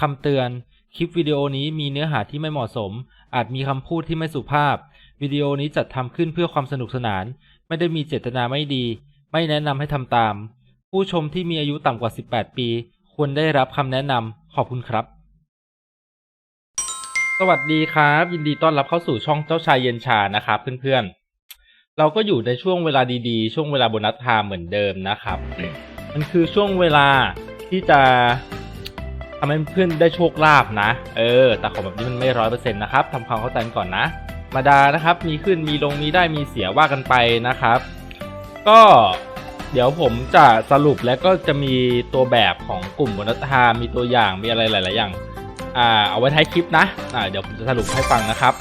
คำเตือน คลิปวิดีโอนี้มีเนื้อหาที่ไม่เหมาะสม อาจมีคำพูดที่ไม่สุภาพ วิดีโอนี้จัดทำขึ้นเพื่อความสนุกสนาน ไม่ได้มีเจตนาไม่ดี ไม่แนะนำให้ทำตาม ผู้ชมที่มีอายุต่ำกว่า 18 ปี ควรได้รับคำแนะนำขอบคุณครับ สวัสดีครับ ยินดีต้อนรับเข้าสู่ช่องเจ้าชายเย็นชานะครับเพื่อนๆ เราก็อยู่ในช่วงเวลาดีๆ ช่วงเวลาโบนัสไทม์เหมือนเดิมนะครับ มันคือช่วงเวลาที่จะ ทำให้เพื่อนได้โชคลาภนะ เออ แต่ของแบบนี้มันไม่ร้อยเปอร์เซ็นต์นะครับทำความเข้าใจก่อนนะมาดานะครับ มีขึ้นมีลงมีได้มีเสียว่ากันไปนะครับ ก็เดี๋ยวผมจะสรุปแล้วก็จะมีตัวแบบของกลุ่มบนรัฐามีตัวอย่างมีอะไรหลาย ๆ อย่าง อ่า เอาไว้ท้ายคลิปนะ อ่า เดี๋ยวผมจะสรุปให้ฟังนะครับ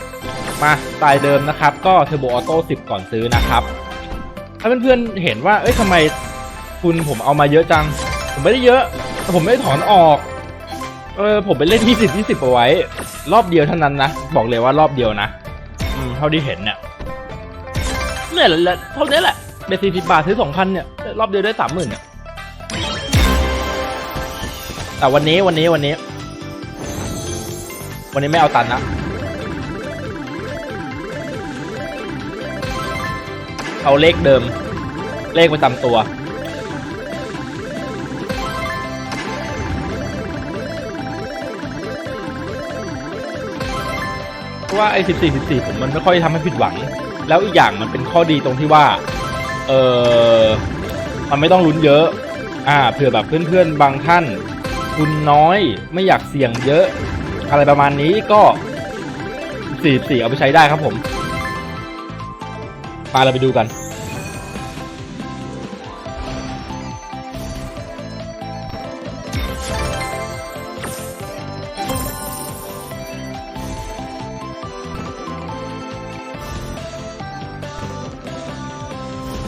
มาสไตล์เดิมนะครับ ก็เทอร์โบออโต้10ก่อนซื้อนะครับ ถ้าเพื่อนๆเห็นว่า เอ้ยทำไมคุณผมเอามาเยอะจัง ผมไม่ได้เยอะ ผมไม่ได้ถอนออก เออผมไปเล่น20 20เอาไว้ รอบเดียวเท่านั้นนะ บอกเลยว่ารอบเดียวนะอืมเท่าที่เห็นเนี่ยเนี่ยแหละเท่านี้แหละเบสสี่สิบบาทซื้อสองพันเนี่ย รอบเดียวได้สามหมื่นเนี่ยแต่วันนี้วันนี้วันนี้ วันนี้ไม่เอาตันนะเอาเลขเดิม เลขประจำตัว เพราะว่าไอ้สิบสี่สิบสี่ผมมันไม่ค่อยทำให้ผิดหวัง แล้วอีกอย่างมันเป็นข้อดีตรงที่ว่า เออมันไม่ต้องลุ้นเยอะ อ่า เผื่อแบบเพื่อนๆบางท่านทุนน้อยไม่อยากเสี่ยงเยอะ อะไรประมาณนี้ก็สี่สี่เอาไปใช้ได้ครับผมไปเราไปดูกัน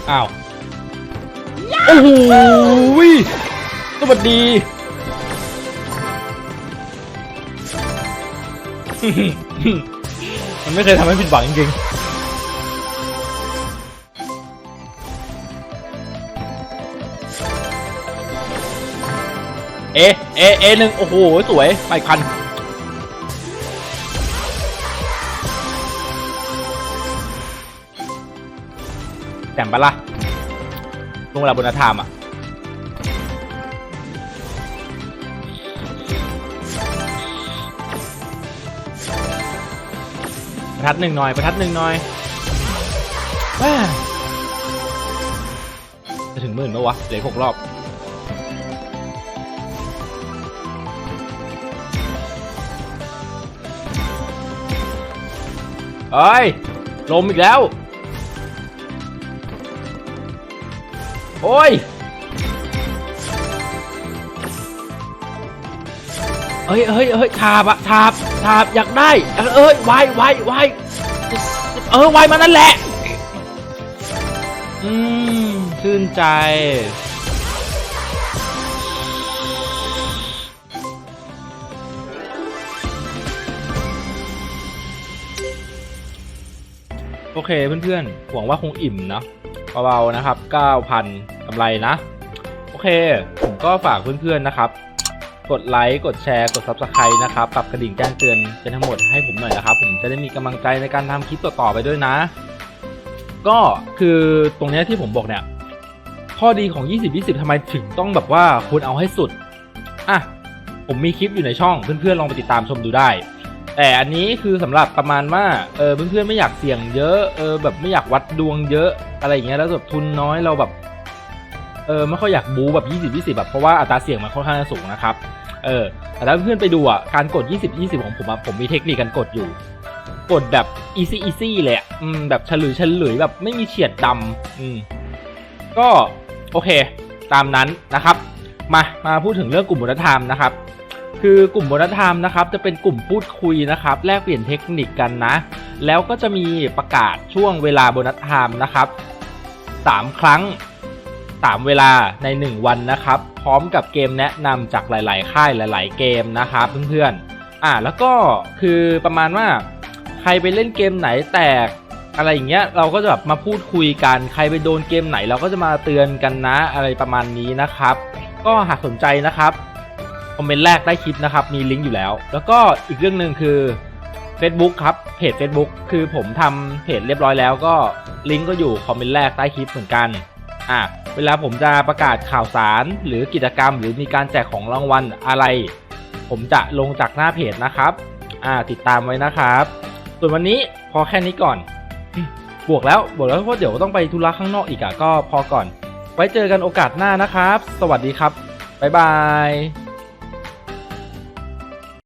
อ้าว โอ้โหสวัสดี มันไม่เคยทำให้ผิดหวังจริงๆเอ เอ เอหนึ่งโอ้โห สวย ไปคัน แต่งปะล่ะลงเวลาบนธรรมอะประทัดหนึ่งหน่อยประทัดหนึ่งหน่อยม่จะถึงหมื่นไหมวะเหลือหกรอบเอ้ยลมอีกแล้ว โอ้ยเฮ้ยเฮ้ยเฮ้ยฉาบอะฉาบฉาบอยากได้เออเอ้ยวายวายวายเออวายมานั่นแหละ อืมชื่นใจ โอเคเพื่อนๆ หวังว่าคงอิ่มเนาะ เบาๆนะครับ 9,000กำไรนะ โอเค ผมก็ฝากเพื่อนๆนะครับ กดไลค์กดแชร์กด Subscribe นะครับปรับกระดิ่งแจ้งเตือนเป็นทั้งหมดให้ผมหน่อยนะครับ ผมจะได้มีกำลังใจในการทำคลิปต่อๆไปด้วยนะ ก็คือตรงนี้ที่ผมบอกเนี่ย ข้อดีของ 20-20ทำไมถึงต้องแบบว่าคุณเอาให้สุดอะผมมีคลิปอยู่ในช่องเพื่อนๆลองไปติดตามชมดูได้ แต่อันนี้คือสำหรับประมาณว่าเออเพื่อนๆไม่อยากเสี่ยงเยอะเออแบบไม่อยากวัดดวงเยอะอะไรอย่างเงี้ยแล้วแบบทุนน้อยเราแบบเออไม่ค่อยอยากบูแบบ 20 20แบบเพราะว่าอัตราเสี่ยงมันค่อนข้างสูงนะครับเออแต่ถ้าเพื่อนไปดูอะการกด 20 20 ของผมอะผมมีเทคนิคการกดอยู่ กดแบบ easy easy เลยอะอืมแบบฉลุยฉลุยแบบไม่มีเฉียดดำอืมก็โอเค ตามนั้นนะครับ มามาพูดถึงเรื่องกลุ่มบุญธรรมนะครับ คือกลุ่มบุญธรรมนะครับจะเป็นกลุ่มพูดคุยนะครับ แลกเปลี่ยนเทคนิคกันนะ แล้วก็จะมีประกาศช่วงเวลาโบนัสไทม์นะครับสามครั้งสามเวลาในหนึ่งวันนะครับ พร้อมกับเกมแนะนำจากหลาย ๆ ค่ายหลาย ๆ เกมนะครับเพื่อนๆอ่าแล้วก็คือประมาณว่าใครไปเล่นเกมไหนแตกอะไรอย่างเงี้ยเราก็จะแบบมาพูดคุยกัน ใครไปโดนเกมไหนเราก็จะมาเตือนกันนะอะไรประมาณนี้นะครับ ก็หากสนใจนะครับ คอมเมนต์แรกใต้คลิปนะครับ มีลิงก์อยู่แล้ว แล้วก็อีกเรื่องหนึ่งคือ Facebook ครับ เพจ Facebook คือผมทำเพจเรียบร้อยแล้วก็ลิงก์ก็อยู่คอมเมนต์แรกใต้คลิปเหมือนกันอะเวลาผมจะประกาศข่าวสารหรือกิจกรรม หรือมีการแจกของรางวัลอะไร ผมจะลงจากหน้าเพจนะครับอ่าติดตามไว้นะครับ ส่วนวันนี้พอแค่นี้ก่อน บวกแล้วบวกแล้วเพราะเดี๋ยวต้องไปธุระข้างนอกอีกอะก็พอก่อน ไว้เจอกันโอกาสหน้านะครับ สวัสดีครับบ๊ายบาย